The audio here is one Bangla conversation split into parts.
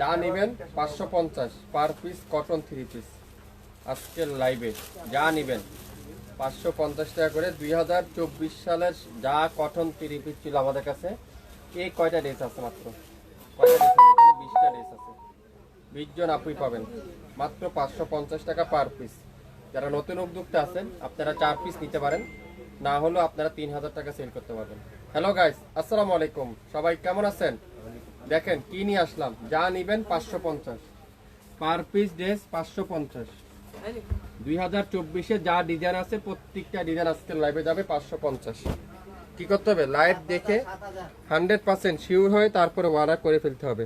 যা নেবেন পাঁচশো পঞ্চাশ per piece cotton three piece আজকের লাইভে যা নেবেন। পাঁচশো পঞ্চাশ টাকা করে দুই হাজার চব্বিশ সালের যা কটন থ্রি পিস ছিল আমাদের কাছে এই কয়টা ড্রেস আছে মাত্র? কয়টা ড্রেস আছে? এখানে বিশটা ড্রেস আছে। বিশ জন আপুই পাবেন। মাত্র পাঁচশো পঞ্চাশ টাকা পার পিস যারা নতুন উদ্যোক্তা আছেন আপনারা চার পিস নিতে পারেন। না হলেও আপনারা তিন হাজার টাকা সেল করতে পারবেন। হ্যালো গাইস আসসালামু আলাইকুম সবাই কেমন আছেন? দেখেন, কি নিয়ে আসলাম? যা নিবেন, পাঁচশো পঞ্চাশ। পার পিস ড্রেস পাঁচশো পঞ্চাশ। দুই হাজার চব্বিশে যা ডিজাইন আছে, প্রত্যেকটা ডিজাইন আজকের লাইভে যাবে পাঁচশো পঞ্চাশ। কি করতে হবে? লাইভ দেখে হান্ড্রেড পার্সেন্ট শিওর হয়ে তারপরে অর্ডার করে ফেলতে হবে।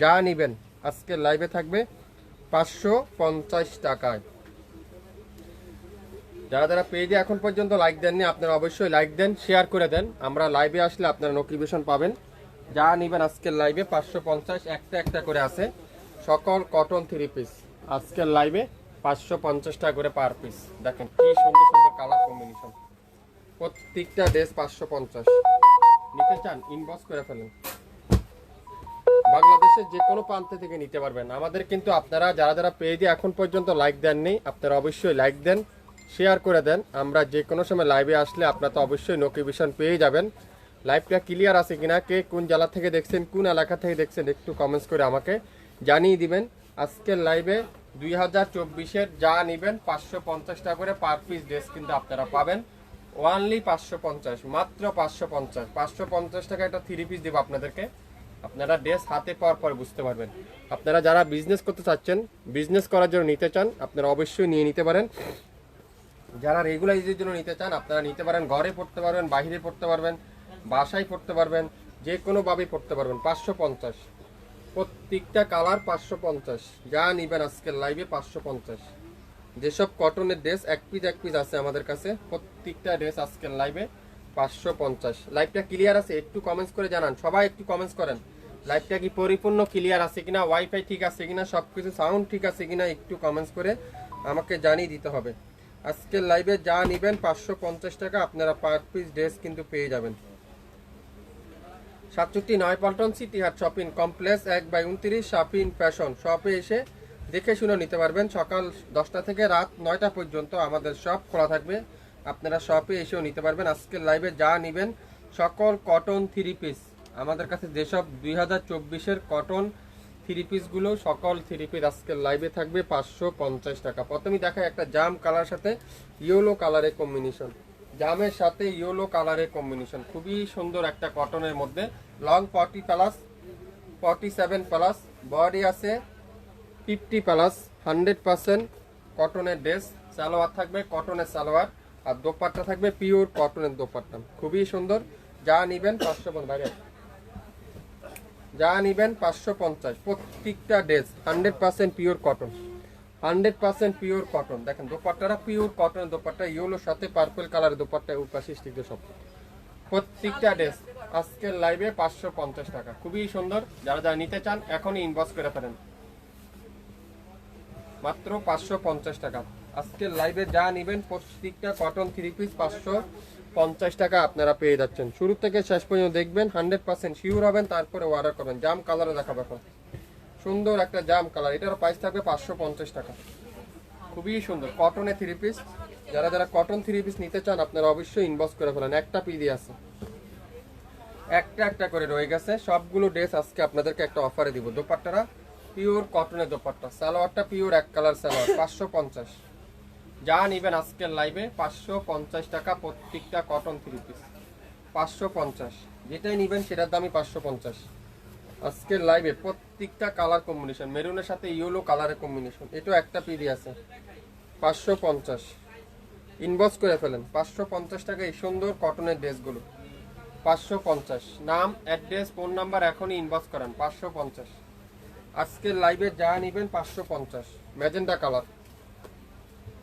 যা নিবেন, আজকের লাইভে থাকবে পাঁচশো পঞ্চাশ টাকায়। যারা যারা পেজে এখন পর্যন্ত লাইক দেননি, আপনারা অবশ্যই লাইক দেন শেয়ার করে দেন। আমরা লাইভে আসলে আপনারা নোটিফিকেশন পাবেন। যা নিবেন আজকের লাইভে পাঁচশো পঞ্চাশ, একটা একটা করে আছে। সকল কটন থ্রি পিস আজকের লাইভে পাঁচশো পঞ্চাশ টাকা করে পার পিস দেখেন কি সুন্দর সুন্দর কালার কম্বিনেশন প্রত্যেকটা ড্রেস পাঁচশো পঞ্চাশ। নিতে চান ইনবক্স করে ফেলেন। বাংলাদেশের যে কোনো প্রান্ত থেকে নিতে পারবেন। আমাদের কিন্তু আপনারা, যারা যারা পেজে এখন পর্যন্ত লাইক দেননি, আপনারা অবশ্যই লাইক দেন। শেয়ার করে দেন। আমরা যে কোনো সময় লাইভে আসলে আপনারা তো অবশ্যই নোটিফিকেশন পেয়ে যাবেন। লাইভটা ক্লিয়ার আছে কিনা, কে কোন জেলা থেকে দেখছেন, কোন এলাকা থেকে দেখছেন, একটু কমেন্টস করে আমাকে জানিয়ে দিবেন। আজকের লাইভে দুই হাজার চব্বিশের যা নেবেন, পাঁচশো পঞ্চাশ টাকা করে পার পিস ড্রেস কিন্তু আপনারা পাবেন। ওয়ানলি পাঁচশো পঞ্চাশ, মাত্র পাঁচশো পঞ্চাশ। পাঁচশো পঞ্চাশ টাকা একটা থ্রি পিস দেবো আপনাদেরকে। আপনারা ড্রেস হাতে পাওয়ার পর বুঝতে পারবেন। আপনারা যারা বিজনেস করতে চাচ্ছেন বিজনেস করার জন্য নিতে চান, আপনারা অবশ্যই নিয়ে নিতে পারেন। যারা রেগুলাইজের জন্য নিতে চান, আপনারা নিতে পারেন, ঘরে পড়তে পারবেন বাইরে পড়তে পারবেন, বাসায় পড়তে পারবেন যে কোনোভাবেই পড়তে পারবেন, পাঁচশো পঞ্চাশ। প্রত্যেকটা কালার পাঁচশো পঞ্চাশ। যা নিবেন আজকের লাইভে পাঁচশো পঞ্চাশ। যেসব কটনের ড্রেস এক পিস এক পিস আছে আমাদের কাছে, প্রত্যেকটা ড্রেস আজকের লাইভে পাঁচশো পঞ্চাশ। লাইভটা ক্লিয়ার আছে, একটু কমেন্টস করে জানান, সবাই একটু কমেন্টস করেন। লাইভটা কি পরিপূর্ণ ক্লিয়ার আছে কিনা ওয়াইফাই ঠিক আছে কিনা সব কিছু সাউন্ড ঠিক আছে কিনা, একটু কমেন্টস করে আমাকে জানিয়ে দিতে হবে। আজকের লাইভে যা নেবেন পাঁচশো পঞ্চাশ টাকা, আপনারা পার পিস ড্রেস কিন্তু পেয়ে যাবেন। সাতষট্টি নয় পল্টন সিটি হাট শপিং কমপ্লেক্স এক বাই উনত্রিশ শপিং ফ্যাশন শপে এসে দেখে শুনে নিতে পারবেন, সকাল দশটা থেকে রাত নয়টা পর্যন্ত আমাদের শপ খোলা থাকবে। আপনারা শপে এসেও নিতে পারবেন। আজকের লাইভে যা নেবেন, সকল কটন থ্রি পিস আমাদের কাছে যেসব দুই হাজার চব্বিশের কটন থ্রি পিসগুলো সকল থ্রি পিস আজকের লাইভে থাকবে পাঁচশো পঞ্চাশ টাকা। প্রথমেই দেখা একটা জাম কালার সাথে ইয়েলো কালারের কম্বিনেশন জামের সাথে ইয়েলো কালারের কম্বিনেশন খুবই সুন্দর একটা কটনের মধ্যে। Long forty plus forty seven plus body আছে ফিফটি প্লাস হান্ড্রেড পার্সেন্ট কটনের ড্রেস সালোয়ার থাকবে কটনের সালোয়ার। আর দোপাট্টা থাকবে পিওর কটনের দোপাট্টা। খুবই সুন্দর। যা নিবেন পাঁচশো আস। যা নিবেন পাঁচশো পঞ্চাশ। প্রত্যেকটা dress hundred percent pure cotton hundred percent pure cotton দেখেন, দোপাট্টাটা পিওর কটন দোপাট্টা ইয়েলোর সাথে পার্পল কালারের দোপাট্টা উপাশি স্টিকের সব। প্রত্যেকটা ড্রেস আজকের লাইভে পাঁচশো পঞ্চাশ টাকা। খুবই সুন্দর। যারা যারা নিতে চান, এখনই ইনবক্স করে ফেলেন। মাত্র পাঁচশো পঞ্চাশ টাকা। আজকের লাইভে যা নেবেন, প্রত্যেকটা কটন থ্রি পিস পাঁচশো পঞ্চাশ টাকা আপনারা পেয়ে যাচ্ছেন। শুরু থেকে শেষ পর্যন্ত দেখবেন হান্ড্রেড পার্সেন্ট শিওর হবেন, তারপরে অর্ডার করবেন। জাম কালারে দেখাবো এখন। সুন্দর একটা জাম কালার এটার প্রাইস থাকবে পাঁচশো পঞ্চাশ টাকা। খুবই সুন্দর। কটনের থ্রি পিস যারা যারা কটন থ্রি পিস নিতে চান, আপনারা অবশ্যই ইনবক্স করে ফেলেন। একটা পিডি আছে। একটা একটা করে রয়ে গেছে। সবগুলো ড্রেস আজকে আপনাদেরকে একটা অফারে দিব। দোপাট্টারা পিওর কটনের দোপাট্টা। সালোয়ারটা পিওর এক কালার সালোয়ার, পাঁচশো পঞ্চাশ। যা নিবেন আজকের লাইভে পাঁচশো পঞ্চাশ টাকা প্রত্যেকটা কটন থ্রি পিস পাঁচশো পঞ্চাশ। যেটাই নিবেন সেটার দামই পাঁচশো পঞ্চাশ। আজকের লাইভে প্রত্যেকটা কালার কম্বিনেশন মেরুনের সাথে ইয়েলো কালারের কম্বিনেশন এটাও একটা পিডি আছে। পাঁচশো পঞ্চাশ। ইনবক্স করে ফেলেন, পাঁচশো পঞ্চাশ টাকা এই সুন্দর কটনের ড্রেসগুলো পাঁচশো পঞ্চাশ। নাম অ্যাড্রেস ফোন নাম্বার এখনই ইনবক্স করেন, পাঁচশো পঞ্চাশ। আজকের লাইভে যা নিবেন পাঁচশো পঞ্চাশ। ম্যাজেন্ডা কালার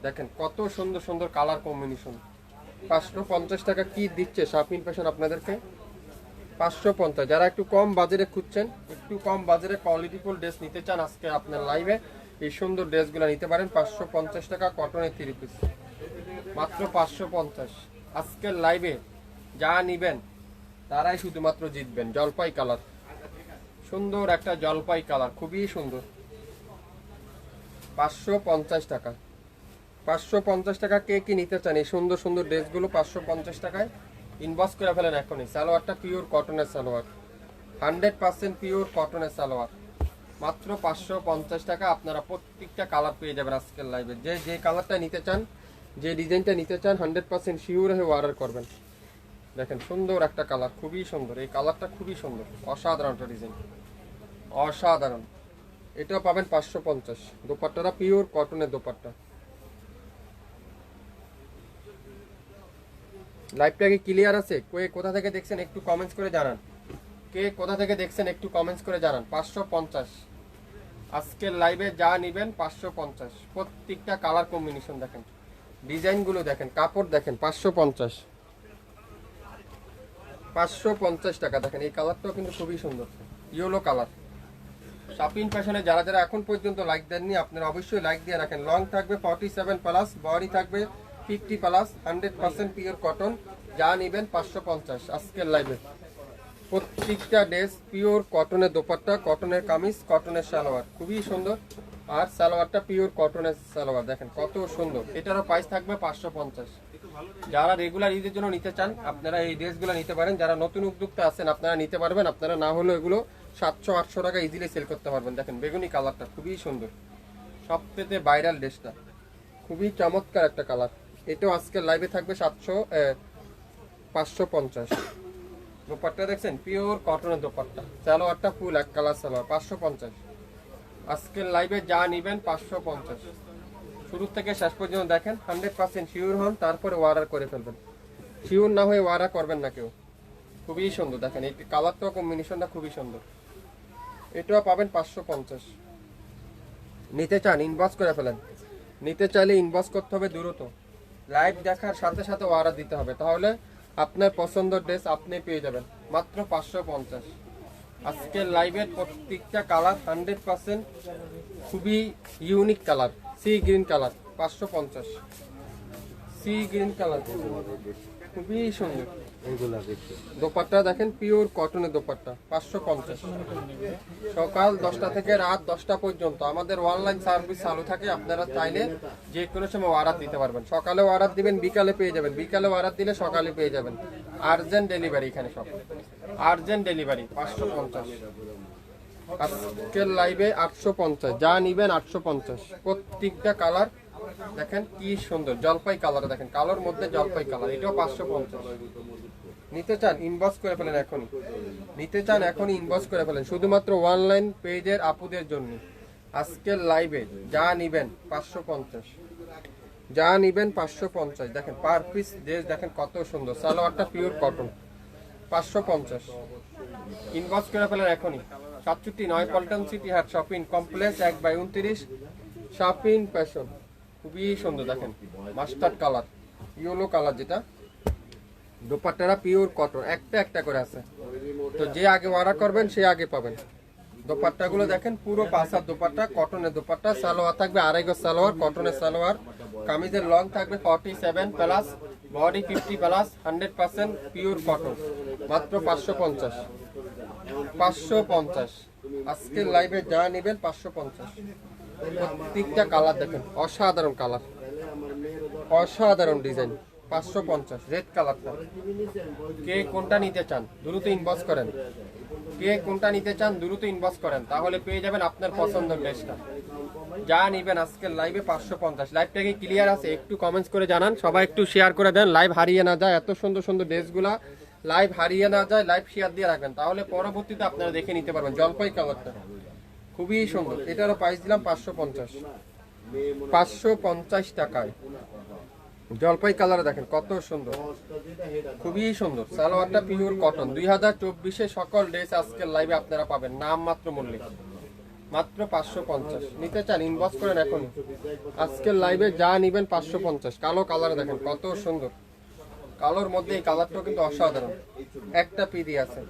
দেখেন কত সুন্দর সুন্দর কালার কম্বিনেশন পাঁচশো পঞ্চাশ টাকা কি দিচ্ছে শাপিং ফ্যাশন আপনাদেরকে? পাঁচশো পঞ্চাশ। যারা একটু কম বাজারে খুঁজছেন, একটু কম বাজারে কোয়ালিটিফুল ড্রেস নিতে চান, আজকে আপনার লাইভে এই সুন্দর ড্রেসগুলো নিতে পারেন। পাঁচশো পঞ্চাশ টাকা কটনের থ্রি পিস মাত্র পাঁচশো পঞ্চাশ। আজকের লাইভে যা নিবেন, তারাই শুধুমাত্র জিতবেন জলপাই কালার সুন্দর একটা জলপাই কালার খুবই সুন্দর। পাঁচশো পঞ্চাশ টাকা। পাঁচশো পঞ্চাশ টাকা কে কি নিতে চান? এই সুন্দর সুন্দর ড্রেসগুলো পাঁচশো পঞ্চাশ টাকায় ইনবক্স করে ফেলেন এখনই। সালোয়ারটা পিওর কটনের সালোয়ার। হান্ড্রেড পার্সেন্ট পিওর কটনের সালোয়ার। মাত্র পাঁচশো পঞ্চাশ টাকা আপনারা প্রত্যেকটা কালার পেয়ে যাবেন আজকের লাইভে যে যে কালারটা নিতে চান, যে ডিজাইনটা নিতে চান হান্ড্রেড পার্সেন্ট শিওর হয়ে অর্ডার করবেন। দেখেন, সুন্দর একটা কালার খুবই সুন্দর। এই কালারটা খুবই সুন্দর। অসাধারণ একটা ডিজাইন অসাধারণ। এটাও পাবেন পাঁচশো পঞ্চাশ। দোপাট্টাটা পিওর কটনের দোপাট্টা। লাইভটা কি ক্লিয়ার আছে? কে কোথা থেকে দেখছেন একটু কমেন্টস করে জানান। কে কোথা থেকে দেখছেন একটু কমেন্টস করে জানান। পাঁচশো পঞ্চাশ। আজকের লাইভে যা নিবেন পাঁচশো পঞ্চাশ। প্রত্যেকটা কালার কম্বিনেশন দেখেন। ডিজাইনগুলো দেখেন, কাপড় দেখেন, পাঁচশো পঞ্চাশ। পাঁচশো পঞ্চাশ টাকা দেখেন, এই কালারটাও কিন্তু খুবই সুন্দর। ইয়েলো কালার শপিং ফ্যাশনে যারা যারা এখন পর্যন্ত লাইক দেননি, আপনারা অবশ্যই লাইক দিয়ে রাখেন। লং থাকবে ফর্টি সেভেন প্লাস বডি থাকবে fifty plus, hundred percent pure cotton, যা নেবেন পাঁচশো পঞ্চাশ আজকের লাইভে প্রত্যেকটা ড্রেস পিওর কটনের দোপাট্টা কটনের কামিজ কটনের সালোয়ার। খুবই সুন্দর। আর সালোয়ারটা পিওর কটনের সালোয়ার, দেখেন কত সুন্দর। এটারও প্রাইস থাকবে পাঁচশো পঞ্চাশ। যারা রেগুলার ঈদের জন্য নিতে চান, আপনারা এই ড্রেসগুলো নিতে পারেন। যারা নতুন উদ্যোক্তা আছেন, আপনারা নিতে পারবেন। আপনারা না হলেও এগুলো সাতশো আটশো টাকা ইজিলি সেল করতে পারবেন। দেখেন, বেগুনি কালারটা খুবই সুন্দর। সবথেকে ভাইরাল ড্রেসটা খুবই চমৎকার একটা কালার এটাও আজকের লাইভে থাকবে সাতশো পাঁচশো পঞ্চাশ। দোপাট্টা দেখছেন? পিওর কটনের দোপাট্টা। সালোয়ারটা ফুল এক কালার সালোয়ার, পাঁচশো পঞ্চাশ। আজকের লাইভে যা নেবেন পাঁচশো পঞ্চাশ। শুরু থেকে শেষ পর্যন্ত দেখেন হান্ড্রেড পার্সেন্ট শিওর হন, তারপরে ওয়ারার করে ফেলবেন। শিওর না হয়ে ওয়ারা করবেন না কেউ। খুবই সুন্দর, দেখেন, এই কালারটাও কম্বিনেশনটা খুবই সুন্দর। এটাও পাবেন পাঁচশো পঞ্চাশ। নিতে চান ইনবক্স করে ফেলেন। নিতে চাইলে ইনবক্স করতে হবে দ্রুত। লাইভ দেখার সাথে সাথে অর্ডার দিতে হবে। তাহলে আপনার পছন্দের ড্রেস আপনি পেয়ে যাবেন। মাত্র পাঁচশো পঞ্চাশ। আজকের লাইভের প্রত্যেকটা কালার হান্ড্রেড পার্সেন্ট খুবই unique colour, sea green colour, পাঁচশো পঞ্চাশ। Sea green colour. খুবই সুন্দর। দেখছি দোপাট্টা দেখেন পিওর কটনের দোপাট্টা পাঁচশো পঞ্চাশ। সকাল দশটা থেকে রাত দশটা পর্যন্ত আমাদের অনলাইন সার্ভিস চালু থাকে আপনারা চাইলে যে কোনো সময় অর্ডার দিতে পারবেন। সকালে অর্ডার দিবেন বিকালে পেয়ে যাবেন। বিকালে অর্ডার দিলে সকালে পেয়ে যাবেন। আর্জেন্ট ডেলিভারি এখানে সব। আর্জেন্ট ডেলিভারি পাঁচশো পঞ্চাশ। আজকের লাইভে আটশো পঞ্চাশ। যা নিবেন আটশো পঞ্চাশ। প্রত্যেকটা কালার দেখেন কি সুন্দর, জলপাই কালার দেখেন কালোর মধ্যে জলপাই কালার এটাও পাঁচশো পঞ্চাশ। নিতে চান ইনবক্স করে ফেলেন এখনই। নিতে চান, এখনই ইনবক্স করে ফেলেন। শুধুমাত্র অনলাইন পেজের আপুদের জন্য। আজকের লাইভে যা নিবেন, পাঁচশো পঞ্চাশ। যা নিবেন, পাঁচশো পঞ্চাশ। দেখেন পার পিস ড্রেস দেখেন কত সুন্দর। সালোয়ারটা পিওর কটন পাঁচশো পঞ্চাশ। ইনবক্স করে ফেলেন এখনই। সাতষট্টি নয়, পল্টন সিটি হাট শপিং কমপ্লেক্স এক বাই উনত্রিশ শপিং ফ্যাশন খুবই সুন্দর, দেখেন মাস্টার্ড কালার ইয়েলো কালার যেটা। দোপাট্টারা পিওর কটন একটা একটা করে আছে। তো যে আগে অর্ডার করবেন, সে আগে পাবেন। দোপাট্টাগুলো দেখেন, পুরো পাঁচার দোপাট্টা কটনের দোপাট্টা, সালোয়ার থাকবে, আড়াই গজ সালোয়ার কটনের সালোয়ার। কামিজের লং থাকবে forty seven plus body fifty plus hundred percent pure cotton মাত্র পাঁচশো পঞ্চাশ। পাঁচশো পঞ্চাশ। আজকের লাইভে যা নেবেন, পাঁচশো পঞ্চাশ। প্রত্যেকটা কালার দেখেন, অসাধারণ কালার অসাধারণ ডিজাইন পাঁচশো পঞ্চাশ রেড কালারটা কে কোনটা নিতে চান, দ্রুত ইনবক্স করেন। কে কোনটা নিতে চান, দ্রুত ইনবক্স করেন। তাহলে পেয়ে যাবেন আপনার পছন্দের ড্রেসটা যা নিবেন আজকের লাইভে পাঁচশো পঞ্চাশ। লাইভটা কি ক্লিয়ার আছে? একটু কমেন্টস করে জানান। সবাই একটু শেয়ার করে দেন। লাইভ হারিয়ে না যায়, এত সুন্দর সুন্দর ড্রেসগুলা লাইভ হারিয়ে না যায় লাইভ শেয়ার দিয়ে রাখবেন। তাহলে পরবর্তীতে আপনারা দেখে নিতে পারবেন জলপাই কালারটা খুবই সুন্দর। এটারও প্রাইস দিলাম পাঁচশো পঞ্চাশ। পাঁচশো পঞ্চাশ টাকায়। জলপাই কালার দেখেন, কত সুন্দর। খুবই সুন্দর। সালোয়ারটা পিওর কটন দুই হাজার চব্বিশে সকল ড্রেস আজকের লাইভে আপনারা পাবেন। নাম মাত্র মূল্যে। মাত্র পাঁচশো পঞ্চাশ। নিতে চান ইনবক্স করেন এখনই। আজকের লাইভে যা নিবেন পাঁচশো পঞ্চাশ। কালো কালার দেখেন, কত সুন্দর। কালোর মধ্যে এই কালারটাও কিন্তু অসাধারণ। একটা পিডি আছে।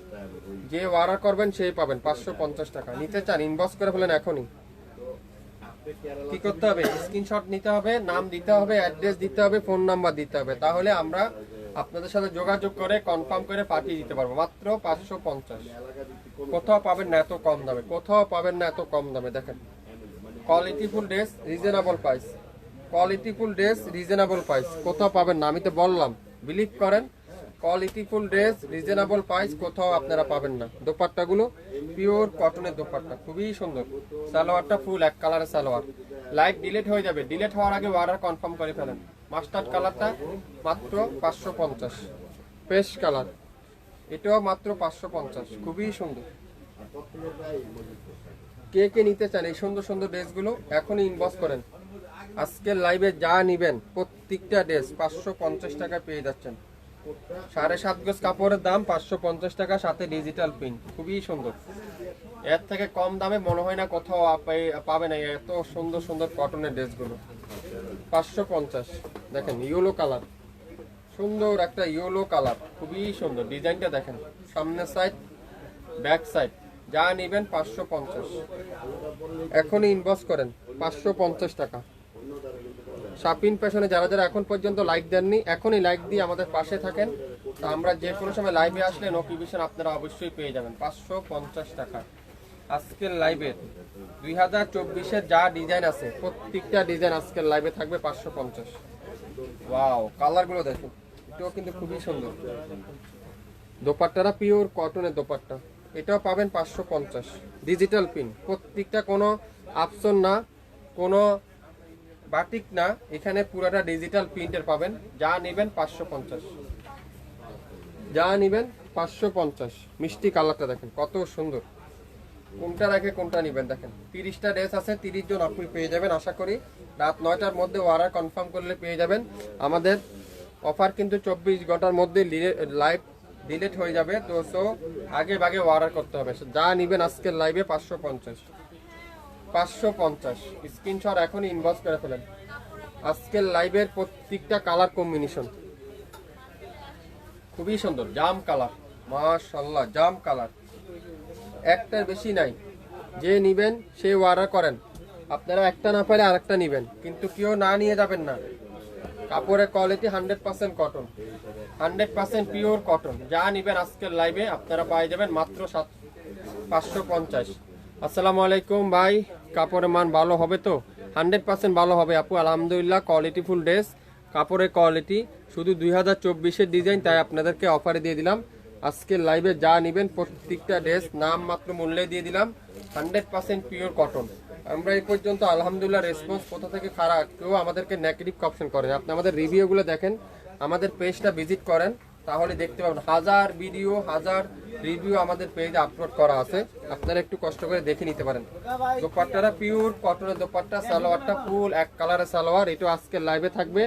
যে অর্ডার করবেন সেই পাবেন, পাঁচশো পঞ্চাশ টাকা। নিতে চান ইনবক্স করে ফেলেন এখনই। কি করতে হবে? স্ক্রিনশট নিতে হবে, নাম দিতে হবে অ্যাড্রেস দিতে হবে ফোন নাম্বার দিতে হবে। তাহলে আমরা আপনাদের সাথে যোগাযোগ করে কনফার্ম করে পাঠিয়ে দিতে পারব। মাত্র পাঁচশো পঞ্চাশ। কোথাও পাবেন না, এত কম দামে। কোথাও পাবেন না, এত কম দামে। দেখেন qualityful dress reasonable price qualityful dress reasonable price কোথাও পাবেন না, আমি তো বললাম। বিলিভ করেন কোয়ালিটিফুল ড্রেস, রিজনেবল প্রাইস কোথাও আপনারা পাবেন না। দোপাট্টাগুলো পিওর কটনের দোপাট্টা, খুবই সুন্দর। সালোয়ারটা ফুল, এক কালারের সালোয়ার। লাইট ডিলেট হয়ে যাবে। ডিলেট হওয়ার আগে অর্ডার কনফার্ম করে ফেলেন। মাস্টার্ড কালারটা মাত্র পাঁচশো পঞ্চাশ। পেস্ট কালার এটাও মাত্র পাঁচশো পঞ্চাশ। খুবই সুন্দর। কে কে নিতে চান এই সুন্দর সুন্দর ড্রেসগুলো, এখনই ইনবক্স করেন। আজকের লাইভে যা নিবেন, প্রত্যেকটা ড্রেস পাঁচশো পঞ্চাশ টাকা পেয়ে যাচ্ছেন। সাড়ে সাত গজ কাপড়ের দাম পাঁচশো পঞ্চাশ টাকা, সাথে ডিজিটাল প্রিন্ট খুবই সুন্দর। এর থেকে কম দামে মনে হয় না কোথাও পাবে না। এত সুন্দর সুন্দর কটনের ড্রেসগুলো। পাঁচশো পঞ্চাশ। দেখেন ইয়েলো কালার সুন্দর একটা ইয়েলো কালার খুবই সুন্দর। ডিজাইনটা দেখেন। সামনের সাইড ব্যাক সাইড যা নেবেন পাঁচশো পঞ্চাশ। এখনই ইনবক্স করেন। পাঁচশো পঞ্চাশ টাকা। শাপিন পেশনে যারা যারা এখন পর্যন্ত লাইক দেননি, এখনই লাইক দিয়ে আমাদের পাশে থাকেন। তা আমরা যে কোনো সময় লাইভে আসলে নোটিফিকেশন আপনারা অবশ্যই পেয়ে যাবেন। পাঁচশো পঞ্চাশ টাকা। আজকের লাইভের দুই হাজার চব্বিশের যা ডিজাইন আছে, প্রত্যেকটা ডিজাইন আজকের লাইভে থাকবে পাঁচশো পঞ্চাশ। ওয়াও কালারগুলো দেখুন। এটাও কিন্তু খুবই সুন্দর। দোপাট্টারা পিওর কটনের দোপাট্টা। এটাও পাবেন পাঁচশো পঞ্চাশ। ডিজিটাল পিন প্রত্যেকটা কোনো অপশন না, কোনো বাটিক না, এখানে পুরোটা ডিজিটাল প্রিন্টের পাবেন। যা নেবেন পাঁচশো পঞ্চাশ। যা নেবেন পাঁচশো পঞ্চাশ। মিষ্টি কালারটা দেখেন, কত সুন্দর। কোনটা রেখে কোনটা নেবেন দেখেন। তিরিশটা ড্রেস আছে, তিরিশ জন আপনি পেয়ে যাবেন আশা করি। রাত নয়টার মধ্যে অর্ডার কনফার্ম করলে পেয়ে যাবেন। আমাদের অফার কিন্তু চব্বিশ ঘণ্টার মধ্যে লাইভ ডিলেট হয়ে যাবে। তো সো আগে ভাগে অর্ডার করতে হবে। যা নেবেন আজকের লাইভে পাঁচশো পঞ্চাশ। পাঁচশো পঞ্চাশ। স্ক্রিনশট এখন ইনবক্স করে ফেলেন। আজকের লাইভের প্রত্যেকটা কালার কম্বিনেশন খুবই সুন্দর জাম কালার মাশাল্লাহ জাম কালার একটার বেশি নাই। যে নিবেন, সে অর্ডার করেন। আপনারা একটা না পারে আরেকটা নিবেন। কিন্তু কেউ না নিয়ে যাবেন না। কাপড়ের quality hundred percent cotton hundred percent pure cotton যা নিবেন আজকের লাইভে আপনারা পাই যাবেন মাত্র সাত পাঁচশো পঞ্চাশ। আসসালামু আলাইকুম ভাই, কাপড়ের মান ভালো হবে তো? হান্ড্রেড পার্সেন্ট ভালো হবে আপু, আলহামদুলিল্লাহ কোয়ালিটি ফুল ড্রেস কাপড়ের কোয়ালিটি শুধু দুই হাজার চব্বিশের ডিজাইন তাই আপনাদেরকে অফারে দিয়ে দিলাম। আজকের লাইভে যা নেবেন প্রত্যেকটা ড্রেস নাম মাত্র মূল্যে দিয়ে দিলাম। হান্ড্রেড পার্সেন্ট পিওর কটন আমরা এই পর্যন্ত আলহামদুলিল্লাহ রেসপন্স কোথা থেকে খারাপ, কেউ আমাদেরকে নেগেটিভ অপশন করেন। আপনি আমাদের রিভিউগুলো দেখেন, আমাদের পেজটা ভিজিট করেন, তাহলে দেখতে পাবেন। হাজার ভিডিও হাজার রিভিউ আমাদের পেজে আপলোড করা আছে। আপনারা একটু কষ্ট করে দেখে নিতে পারেন। দোপাট্টাটা পিওর কটনের দোপাট্টা, সালোয়ারটা ফুল এক কালারের সালোয়ার। এটা আজকে লাইভে থাকবে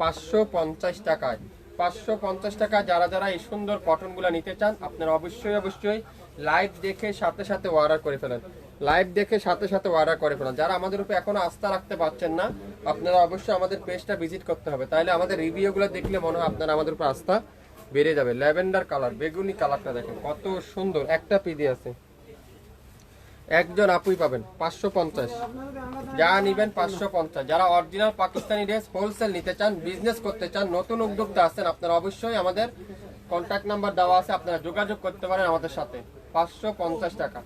পাঁচশো পঞ্চাশ টাকায়। পাঁচশো পঞ্চাশ টাকা যারা যারা এই সুন্দর কটনগুলো নিতে চান, আপনারা অবশ্যই অবশ্যই লাইভ দেখে সাথে সাথে অর্ডার করে ফেলেন। লাইভ দেখে সাথে সাথে অর্ডার করে ফেলেন। যারা আমাদের উপর এখনও আস্থা রাখতে পারছেন না, আপনারা অবশ্যই আমাদের পেজটা ভিজিট করতে হবে। তাহলে আমাদের রিভিউগুলো দেখলে মনে হয় আপনারা আমাদের উপর আস্থা বেড়ে যাবে। ল্যাভেন্ডার কালার, বেগুনি কালারটা দেখেন, কত সুন্দর। একটা পিদি আছে। একজন আপুই পাবেন, পাঁচশো পঞ্চাশ। যা নিবেন পাঁচশো পঞ্চাশ। যারা অরিজিনাল পাকিস্তানি ড্রেস হোলসেল নিতে চান বিজনেস করতে চান, নতুন উদ্যোক্তা আছেন, আপনারা অবশ্যই আমাদের কন্ট্যাক্ট নাম্বার দেওয়া আছে, আপনারা যোগাযোগ করতে পারেন আমাদের সাথে। পাঁচশো পঞ্চাশ টাকা।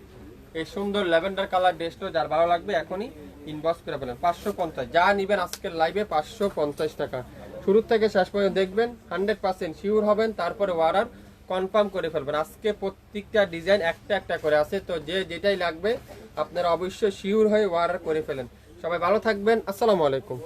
এই সুন্দর ল্যাভেন্ডার কালার ড্রেসটা যার ভালো লাগবে, এখনই ইনবক্স করে ফেলেন। পাঁচশো পঞ্চাশ। যা নিবেন আজকের লাইভে পাঁচশো পঞ্চাশ টাকা। শুরু থেকে শেষ পর্যন্ত দেখবেন হান্ড্রেড পার্সেন্ট শিওর হবেন, তারপরে অর্ডার কনফার্ম করে ফেলবেন। আজকে প্রত্যেকটা ডিজাইন একটা একটা করে আছে, তো যে যেটাই লাগবে আপনারা অবশ্যই শিওর হয়ে অর্ডার করে ফেলেন। সবাই ভালো থাকবেন, আসসালামু আলাইকুম।